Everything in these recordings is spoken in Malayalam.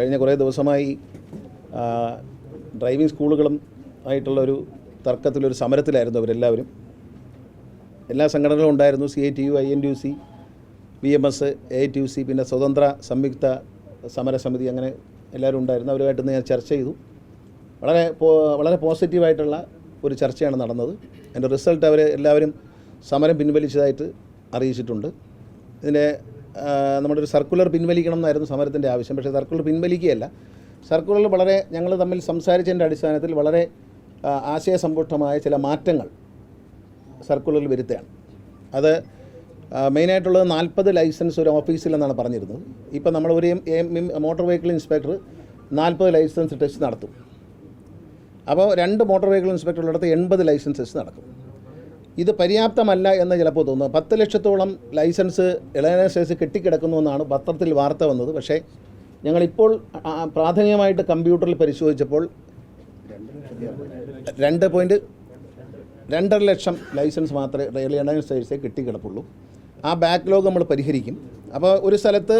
കഴിഞ്ഞ കുറേ ദിവസമായി ഡ്രൈവിംഗ് സ്കൂളുകളും ആയിട്ടുള്ളൊരു തർക്കത്തിലൊരു സമരത്തിലായിരുന്നു അവരെല്ലാവരും. എല്ലാ സംഘടനകളും ഉണ്ടായിരുന്നു C I T U I N T U C V M S A T U C പിന്നെ സ്വതന്ത്ര സംയുക്ത സമരസമിതി അങ്ങനെ എല്ലാവരും ഉണ്ടായിരുന്നു. അവരുമായിട്ടൊന്ന് ഞാൻ ചർച്ച ചെയ്തു. വളരെ വളരെ പോസിറ്റീവായിട്ടുള്ള ഒരു ചർച്ചയാണ് നടന്നത്. അതിന്റെ റിസൾട്ട് അവർ എല്ലാവരും സമരം പിൻവലിച്ചതായിട്ട് അറിയിച്ചിട്ടുണ്ട്. ഇതിന്റെ നമ്മുടെ ഒരു സർക്കുലർ പിൻവലിക്കണം എന്നായിരുന്നു സമരത്തിന്റെ ആവശ്യം. പക്ഷേ സർക്കുലർ പിൻവലിക്കുകയല്ല. സർക്കുലറിൽ വളരെ ഞങ്ങൾ തമ്മിൽ സംസാരിച്ചതിന്റെ അടിസ്ഥാനത്തിൽ വളരെ ആശയസമ്പുഷ്ടമായ ചില മാറ്റങ്ങൾ സർക്കുലറിൽ വരുത്തുകയാണ്. അത് മെയിനായിട്ടുള്ളത് നാൽപ്പത് ലൈസൻസ് ഒരു ഓഫീസിൽ എന്നാണ് പറഞ്ഞിരുന്നത്. ഇപ്പം നമ്മൾ ഒരു മോട്ടോർ വെഹിക്കിൾ ഇൻസ്പെക്ടർ നാൽപ്പത് ലൈസൻസ് ടെസ്റ്റ് നടത്തും. അപ്പോൾ രണ്ട് മോട്ടോർ വെഹിക്കിൾ ഇൻസ്പെക്ടറുള്ളിടത്ത് എൺപത് ലൈസൻസ് ടെസ്റ്റ് നടക്കും. ഇത് പര്യാപ്തമല്ല എന്ന് ചിലപ്പോൾ തോന്നുന്നു. പത്ത് ലക്ഷത്തോളം ലൈസൻസ് ഇളയനേഴ്സേഴ്സ് കെട്ടിക്കിടക്കുന്നു എന്നാണ് പത്രത്തിൽ വാർത്ത വന്നത്. പക്ഷേ ഞങ്ങളിപ്പോൾ പ്രാഥമികമായിട്ട് കമ്പ്യൂട്ടറിൽ പരിശോധിച്ചപ്പോൾ രണ്ട് പോയിന്റ് രണ്ടര ലക്ഷം ലൈസൻസ് മാത്രമേ ഇളയനേഴ്സേഴ്സേ കിട്ടിക്കിടപ്പുള്ളൂ. ആ ബാക്ക്ലോഗ് നമ്മൾ പരിഹരിക്കും. അപ്പോൾ ഒരു സ്ഥലത്ത്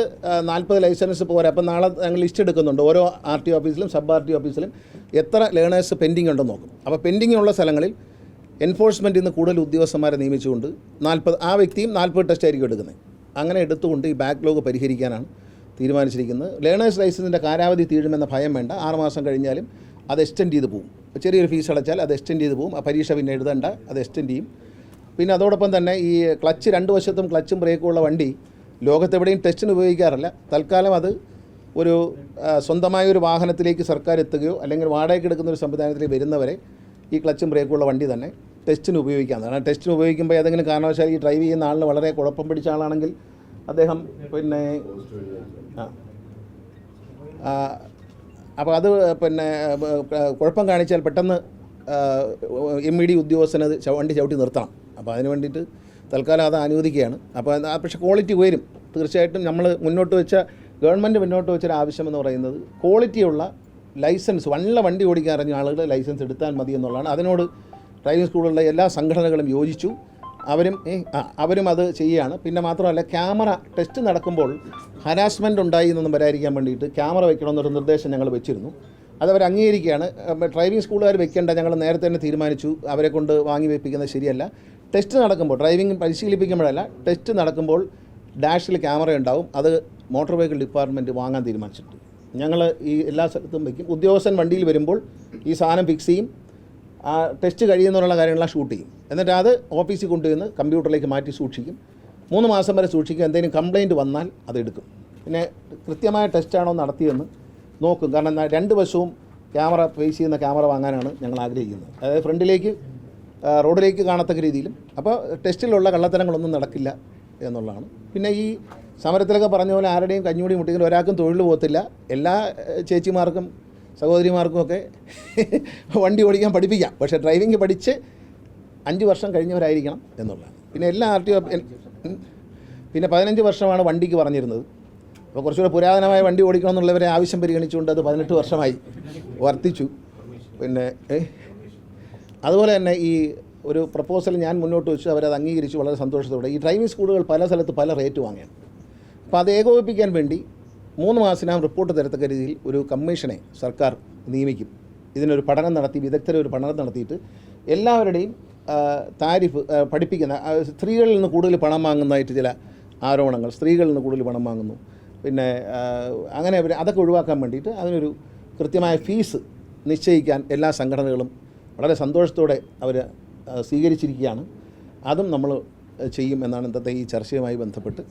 നാൽപ്പത് ലൈസൻസ് പോരാ. അപ്പോൾ നാളെ ഞങ്ങൾ ലിസ്റ്റ് എടുക്കുന്നുണ്ട്. ഓരോ ആർ ടി ഓഫീസിലും സബ് ആർ ടി ഓഫീസിലും എത്ര ലേണേഴ്സ് പെൻഡിങ് ഉണ്ടെന്ന് നോക്കും. അപ്പോൾ പെൻഡിങ് ഉള്ള സ്ഥലങ്ങളിൽ എൻഫോഴ്സ്മെന്റിൽ നിന്ന് കൂടുതൽ ഉദ്യോഗസ്ഥന്മാരെ നിയമിച്ചുകൊണ്ട് നാൽപ്പത് ആ വ്യക്തിയും നാൽപ്പത് ടെസ്റ്റ് ആയിരിക്കും എടുക്കുന്നത്. അങ്ങനെ എടുത്തുകൊണ്ട് ഈ ബാക്ക്ലോഗ് പരിഹരിക്കാനാണ് തീരുമാനിച്ചിരിക്കുന്നത്. ലേണേഴ്സ് ലൈസൻസിന്റെ കാലാവധി തീരുമെന്ന ഭയം വേണ്ട. ആറുമാസം കഴിഞ്ഞാലും അത് എക്സ്റ്റെൻഡ് ചെയ്ത് പോകും. ചെറിയൊരു ഫീസ് അടച്ചാൽ അത് എക്സ്റ്റെൻഡ് ചെയ്ത് പോകും. ആ പരീക്ഷ പിന്നെ എഴുതണ്ട അത് എക്സ്റ്റെൻഡ് ചെയ്യും. പിന്നെ അതോടൊപ്പം തന്നെ ഈ ക്ലച്ച് രണ്ട് വശത്തും ക്ലച്ചും ബ്രേക്കും ഉള്ള വണ്ടി ലോകത്തെവിടെയും ടെസ്റ്റിന് ഉപയോഗിക്കാറില്ല. തൽക്കാലം അത് ഒരു സ്വന്തമായ ഒരു വാഹനത്തിലേക്ക് സർക്കാർ എത്തുകയോ അല്ലെങ്കിൽ വാടകയ്ക്ക് എടുക്കുന്ന ഒരു സംവിധാനത്തിലേക്ക് വരുന്നവരെ ഈ ക്ലച്ചും ബ്രേക്കും ഉള്ള വണ്ടി തന്നെ ടെസ്റ്റിന് ഉപയോഗിക്കാവുന്നതാണ്. കാരണം ടെസ്റ്റിന് ഉപയോഗിക്കുമ്പോൾ ഏതെങ്കിലും കാരണവശാൽ ഈ ഡ്രൈവ് ചെയ്യുന്ന ആളിന് വളരെ കുഴപ്പം പിടിച്ച ആളാണെങ്കിൽ അദ്ദേഹം പിന്നെ ആ. അപ്പോൾ അത് പിന്നെ കുഴപ്പം കാണിച്ചാൽ പെട്ടെന്ന് എം ഇ ഡി ഉദ്യോഗസ്ഥനത് വണ്ടി ചവിട്ടി നിർത്തണം. അപ്പോൾ അതിന് വേണ്ടിയിട്ട് തൽക്കാലം അത് അനുവദിക്കുകയാണ്. അപ്പോൾ പക്ഷേ ക്വാളിറ്റി ഉയരും. തീർച്ചയായിട്ടും നമ്മൾ മുന്നോട്ട് വെച്ച ഗവൺമെന്റ് മുന്നോട്ട് വെച്ചൊരു ആവശ്യം എന്ന് പറയുന്നത് ക്വാളിറ്റിയുള്ള ലൈസൻസ് വല്ല വണ്ടി ഓടിക്കാൻ അറിഞ്ഞ ആളുകൾ ലൈസൻസ് എടുത്താൽ മതി എന്നുള്ളതാണ്. അതിനോട് ഡ്രൈവിംഗ് സ്കൂളുകളിലെ എല്ലാ സംഘടനകളും യോജിച്ചു. അവരും അവരും അത് ചെയ്യുകയാണ്. പിന്നെ മാത്രമല്ല ക്യാമറ ടെസ്റ്റ് നടക്കുമ്പോൾ ഹരാസ്മെന്റ് ഉണ്ടായി എന്നൊന്നും വരാതിരിക്കാൻ വേണ്ടിയിട്ട് ക്യാമറ വെക്കണമെന്നൊരു നിർദ്ദേശം ഞങ്ങൾ വെച്ചിരുന്നു. അതവർ അംഗീകരിക്കുകയാണ്. ഡ്രൈവിംഗ് സ്കൂളുകാർ വെക്കേണ്ട ഞങ്ങൾ നേരത്തെ തന്നെ തീരുമാനിച്ചു. അവരെ കൊണ്ട് വാങ്ങി വെപ്പിക്കുന്നത് ശരിയല്ല. ടെസ്റ്റ് നടക്കുമ്പോൾ ഡ്രൈവിംഗ് പരിശീലിപ്പിക്കുമ്പോഴല്ല ടെസ്റ്റ് നടക്കുമ്പോൾ ഡാഷിൽ ക്യാമറ ഉണ്ടാവും. അത് മോട്ടോർ വെഹിക്കിൾ ഡിപ്പാർട്ട്മെന്റ് വാങ്ങാൻ തീരുമാനിച്ചിട്ടുണ്ട്. ഞങ്ങൾ ഈ എല്ലാ സ്ഥലത്തും വയ്ക്കും ഉദ്യോഗസ്ഥൻ വണ്ടിയിൽ വരുമ്പോൾ ഈ സാധനം ഫിക്സ് ചെയ്യും. ആ ടെസ്റ്റ് കഴിയുന്നതിനുള്ള കാര്യങ്ങളെല്ലാം ഷൂട്ട് ചെയ്യും. എന്നിട്ട് അത് ഓഫീസിൽ കൊണ്ടുവന്ന് കമ്പ്യൂട്ടറിലേക്ക് മാറ്റി സൂക്ഷിക്കും. മൂന്ന് മാസം വരെ സൂക്ഷിക്കും. എന്തെങ്കിലും കംപ്ലയിന്റ് വന്നാൽ അത് എടുക്കും. പിന്നെ കൃത്യമായ ടെസ്റ്റാണോ നടത്തിയെന്ന് നോക്കും. കാരണം രണ്ട് വശവും ക്യാമറ ഫേസ് ചെയ്യുന്ന ക്യാമറ വാങ്ങാനാണ് ഞങ്ങൾ ആഗ്രഹിക്കുന്നത്. അതായത് ഫ്രണ്ടിലേക്ക് റോഡിലേക്ക് കാണത്തക്ക രീതിയിലും. അപ്പോൾ ടെസ്റ്റിലുള്ള കള്ളത്തരങ്ങളൊന്നും നടക്കില്ല എന്നുള്ളതാണ്. പിന്നെ ഈ സമരത്തിലൊക്കെ പറഞ്ഞ പോലെ ആരുടെയും കഞ്ഞുകൂടി മുട്ടിക്കൽ ഒരാൾക്കും തൊഴിൽ പോകത്തില്ല. എല്ലാ ചേച്ചിമാർക്കും സഹോദരിമാർക്കും ഒക്കെ വണ്ടി ഓടിക്കാൻ പഠിപ്പിക്കാം. പക്ഷേ ഡ്രൈവിംഗ് പഠിച്ച് അഞ്ച് വർഷം കഴിഞ്ഞവരായിരിക്കണം എന്നുള്ളതാണ്. പിന്നെ എല്ലാ ആർ ടി ഒ പിന്നെ പതിനഞ്ച് വർഷമാണ് വണ്ടിക്ക് പറഞ്ഞിരുന്നത്. അപ്പോൾ കുറച്ചുകൂടെ പുരാതനമായ വണ്ടി ഓടിക്കണം എന്നുള്ളവരെ ആവശ്യം പരിഗണിച്ചുകൊണ്ട് അത് പതിനെട്ട് വർഷമായി വർദ്ധിച്ചു പിന്നെ അതുപോലെ തന്നെ ഈ ഒരു പ്രപ്പോസൽ ഞാൻ മുന്നോട്ട് വെച്ചു. അവരത് അംഗീകരിച്ചു. വളരെ സന്തോഷത്തോടെ. ഈ ഡ്രൈവിംഗ് സ്കൂളുകൾ പല സ്ഥലത്ത് പല റേറ്റ് വാങ്ങിയാണ്. അപ്പോൾ അത് ഏകോപിപ്പിക്കാൻ വേണ്ടി മൂന്ന് മാസത്തിനകം റിപ്പോർട്ട് തരത്തക്ക രീതിയിൽ ഒരു കമ്മീഷനെ സർക്കാർ നിയമിക്കും. ഇതിനൊരു പഠനം നടത്തി വിദഗ്ധരെ ഒരു പഠനം നടത്തിയിട്ട് എല്ലാവരുടെയും താരിഫ് പഠിപ്പിക്കുന്ന സ്ത്രീകളിൽ നിന്ന് കൂടുതൽ പണം വാങ്ങുന്നതായിട്ട് ചില ആരോപണങ്ങൾ സ്ത്രീകളിൽ നിന്ന് കൂടുതൽ പണം വാങ്ങുന്നു. പിന്നെ അങ്ങനെ അതൊക്കെ ഒഴിവാക്കാൻ വേണ്ടിയിട്ട് അതിനൊരു കൃത്യമായ ഫീസ് നിശ്ചയിക്കാൻ എല്ലാ സംഘടനകളും വളരെ സന്തോഷത്തോടെ അവർ സ്വീകരിച്ചിരിക്കുകയാണ്. അതും നമ്മൾ ചെയ്യും എന്നാണ് ഇന്നത്തെ ഈ ചർച്ചയുമായി ബന്ധപ്പെട്ട്.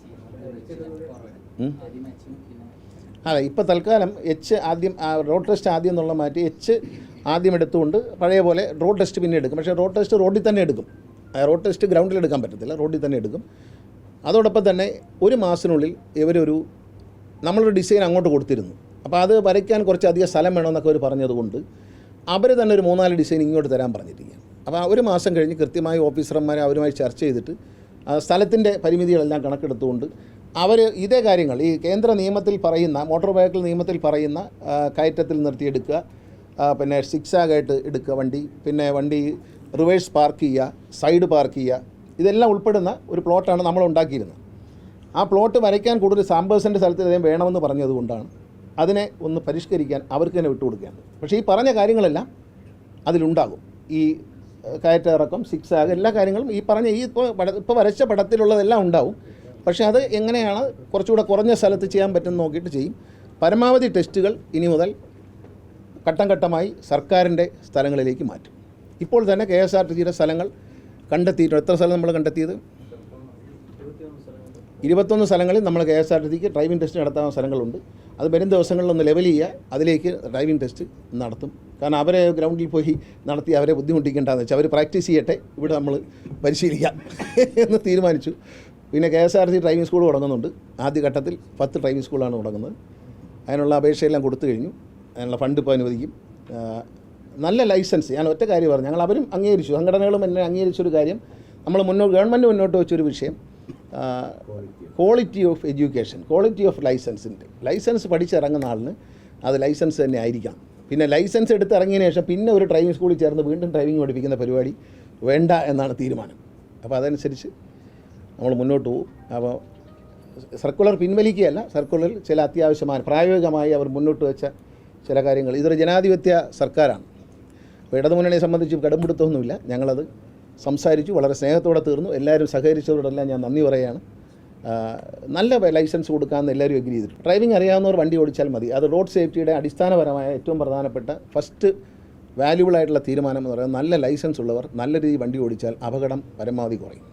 അല്ല ഇപ്പോൾ തൽക്കാലം എച്ച് ആദ്യം റോഡ് ടെസ്റ്റ് ആദ്യം എന്നുള്ള മാറ്റി എച്ച് ആദ്യം എടുത്തുകൊണ്ട് പഴയ പോലെ റോഡ് ടെസ്റ്റ് പിന്നെ എടുക്കും. പക്ഷേ റോഡ് ടെസ്റ്റ് റോഡിൽ തന്നെ എടുക്കും. റോഡ് ടെസ്റ്റ് ഗ്രൗണ്ടിൽ എടുക്കാൻ പറ്റത്തില്ല റോഡിൽ തന്നെ എടുക്കും. അതോടൊപ്പം തന്നെ ഒരു മാസത്തിനുള്ളിൽ ഇവരൊരു നമ്മളൊരു ഡിസൈൻ അങ്ങോട്ട് കൊടുത്തിരുന്നു. അപ്പോൾ അത് വരയ്ക്കാൻ കുറച്ചധികം സ്ഥലം വേണമെന്നൊക്കെ അവർ പറഞ്ഞതുകൊണ്ട് അവർ തന്നെ ഒരു മൂന്നാൽ ഡിസൈൻ ഇങ്ങോട്ട് തരാൻ പറഞ്ഞിരിക്കുകയാണ്. അപ്പോൾ ഒരു മാസം കഴിഞ്ഞ് കൃത്യമായി ഓഫീസർമാരെ അവരുമായി ചർച്ച ചെയ്തിട്ട് സ്ഥലത്തിന്റെ പരിമിതികളെല്ലാം കണക്കെടുത്തുകൊണ്ട് അവർ ഇതേ കാര്യങ്ങൾ ഈ കേന്ദ്ര നിയമത്തിൽ പറയുന്ന മോട്ടോർ വെഹിക്കിൾ നിയമത്തിൽ പറയുന്ന കയറ്റത്തിൽ നിർത്തിയെടുക്കുക പിന്നെ സിക്സാഗായിട്ട് എടുക്കുക വണ്ടി പിന്നെ വണ്ടി റിവേഴ്സ് പാർക്ക് ചെയ്യുക സൈഡ് പാർക്ക് ചെയ്യുക ഇതെല്ലാം ഉൾപ്പെടുന്ന ഒരു പ്ലോട്ടാണ് നമ്മൾ ഉണ്ടാക്കിയിരുന്നത്. ആ പ്ലോട്ട് വരയ്ക്കാൻ കൂടുതൽ സാമ്പേഴ്സിന്റെ സ്ഥലത്ത് അദ്ദേഹം വേണമെന്ന് പറഞ്ഞതുകൊണ്ടാണ് അതിനെ ഒന്ന് പരിഷ്കരിക്കാൻ അവർക്ക് തന്നെ വിട്ടുകൊടുക്കുകയാണ്. പക്ഷേ ഈ പറഞ്ഞ കാര്യങ്ങളെല്ലാം അതിലുണ്ടാകും. ഈ കയറ്റിറക്കം സിക്സ് ആഗ് എല്ലാ കാര്യങ്ങളും ഈ പറഞ്ഞ ഈ ഇപ്പോൾ ഇപ്പോൾ വരച്ച പടത്തിലുള്ളതെല്ലാം ഉണ്ടാവും. പക്ഷേ അത് എങ്ങനെയാണ് കുറച്ചുകൂടെ കുറഞ്ഞ സ്ഥലത്ത് ചെയ്യാൻ പറ്റുമെന്ന് നോക്കിയിട്ട് ചെയ്യും. പരമാവധി ടെസ്റ്റുകൾ ഇനി മുതൽ ഘട്ടം ഘട്ടമായി സർക്കാരിന്റെ സ്ഥലങ്ങളിലേക്ക് മാറ്റും. ഇപ്പോൾ തന്നെ കെ എസ് ആർ ടി സിയുടെ സ്ഥലങ്ങൾ കണ്ടെത്തിയിട്ടുണ്ട്. എത്ര സ്ഥലം നമ്മൾ കണ്ടെത്തിയത്? ഇരുപത്തൊന്ന് സ്ഥലങ്ങളിൽ നമ്മൾ കെ എസ് ആർ ടി സിക്ക് ഡ്രൈവിംഗ് ടെസ്റ്റ് നടത്താവുന്ന സ്ഥലങ്ങളുണ്ട്. അത് വരും ദിവസങ്ങളിലൊന്ന് ലെവൽ ചെയ്യുക അതിലേക്ക് ഡ്രൈവിംഗ് ടെസ്റ്റ് നടത്തും. കാരണം അവരെ ഗ്രൗണ്ടിൽ പോയി നടത്തി അവരെ ബുദ്ധിമുട്ടിക്കേണ്ടതെന്ന് വെച്ചാൽ അവർ പ്രാക്ടീസ് ചെയ്യട്ടെ ഇവിടെ നമ്മൾ പരിശീലിക്കാം എന്ന് തീരുമാനിച്ചു. പിന്നെ K S R T driving school തുടങ്ങുന്നുണ്ട്. ആദ്യഘട്ടത്തിൽ പത്ത് ഡ്രൈവിംഗ് സ്കൂളാണ് തുടങ്ങുന്നത്. അതിനുള്ള അപേക്ഷയെല്ലാം കൊടുത്തു കഴിഞ്ഞു. അതിനുള്ള ഫണ്ട് ഇപ്പോൾ അനുവദിക്കും. നല്ല ലൈസൻസ് ഞാൻ ഒറ്റ കാര്യം പറഞ്ഞു. ഞങ്ങൾ അവരും അംഗീകരിച്ചു. സംഘടനകളും എന്നെ അംഗീകരിച്ചൊരു കാര്യം. നമ്മൾ മുന്നോട്ട് ഗവൺമെന്റ് മുന്നോട്ട് വെച്ചൊരു വിഷയം. Quality of education quality of ലൈസൻസിന്റെ licence പഠിച്ചിറങ്ങുന്ന ആളിന് അത് ലൈസൻസ് തന്നെ ആയിരിക്കണം പിന്നെ ലൈസൻസ് എടുത്ത് ഇറങ്ങിയതിന് ശേഷം പിന്നെ ഒരു ഡ്രൈവിംഗ് സ്കൂളിൽ ചേർന്ന് വീണ്ടും ഡ്രൈവിംഗ് പഠിപ്പിക്കുന്ന പരിപാടി വേണ്ട എന്നാണ് തീരുമാനം. അപ്പോൾ അതനുസരിച്ച് നമ്മൾ മുന്നോട്ട് പോകും. അപ്പോൾ സർക്കുലർ പിൻവലിക്കുകയല്ല സർക്കുലറിൽ ചില അത്യാവശ്യമായ പ്രായോഗികമായി അവർ മുന്നോട്ട് വെച്ച ചില കാര്യങ്ങൾ. ഇതൊരു ജനാധിപത്യ സർക്കാരാണ്. അപ്പോൾ ഇടതുമുന്നണിയെ സംബന്ധിച്ച് കടുംപിടുത്തമൊന്നുമില്ല. ഞങ്ങളത് സംസാരിച്ചു വളരെ സ്നേഹത്തോടെ തീർന്നു. എല്ലാവരും സഹകരിച്ചവരോടെല്ലാം ഞാൻ നന്ദി പറയുകയാണ്. നല്ല ലൈസൻസ് കൊടുക്കാമെന്ന് എല്ലാവരും എഗ്രി ചെയ്തിട്ടുണ്ട്. ഡ്രൈവിംഗ് അറിയാവുന്നവർ വണ്ടി ഓടിച്ചാൽ മതി. അത് റോഡ് സേഫ്റ്റിയുടെ അടിസ്ഥാനപരമായ ഏറ്റവും പ്രധാനപ്പെട്ട ഫസ്റ്റ് വാല്യുബിൾ ആയിട്ടുള്ള തീരുമാനം എന്ന് പറയുന്നത് നല്ല ലൈസൻസ് ഉള്ളവർ നല്ല രീതിയിൽ വണ്ടി ഓടിച്ചാൽ അപകടം പരമാവധി കുറയും.